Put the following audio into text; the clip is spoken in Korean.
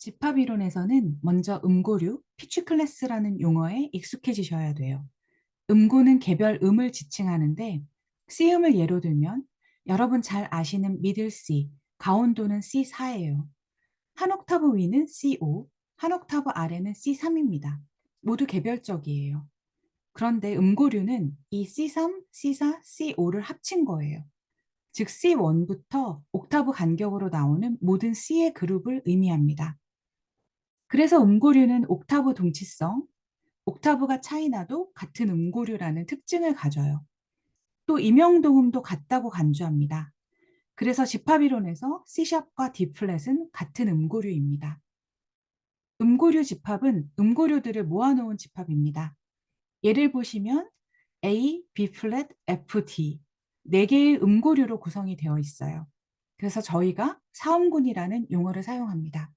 집합이론에서는 먼저 음고류, 피치 클래스라는 용어에 익숙해지셔야 돼요. 음고는 개별 음을 지칭하는데 C음을 예로 들면 여러분 잘 아시는 미들 C, 가온도는 C4예요. 한 옥타브 위는 C5, 한 옥타브 아래는 C3입니다. 모두 개별적이에요. 그런데 음고류는 이 C3, C4, C5를 합친 거예요. 즉 C1부터 옥타브 간격으로 나오는 모든 C의 그룹을 의미합니다. 그래서 음고류는 옥타브 동치성, 옥타브가 차이나도 같은 음고류라는 특징을 가져요. 또 임형도음도 같다고 간주합니다. 그래서 집합이론에서 C샵과 D플랫은 같은 음고류입니다. 음고류 집합은 음고류들을 모아놓은 집합입니다. 예를 보시면 A, B플랫, F, D 네 개의 음고류로 구성이 되어 있어요. 그래서 저희가 사음군이라는 용어를 사용합니다.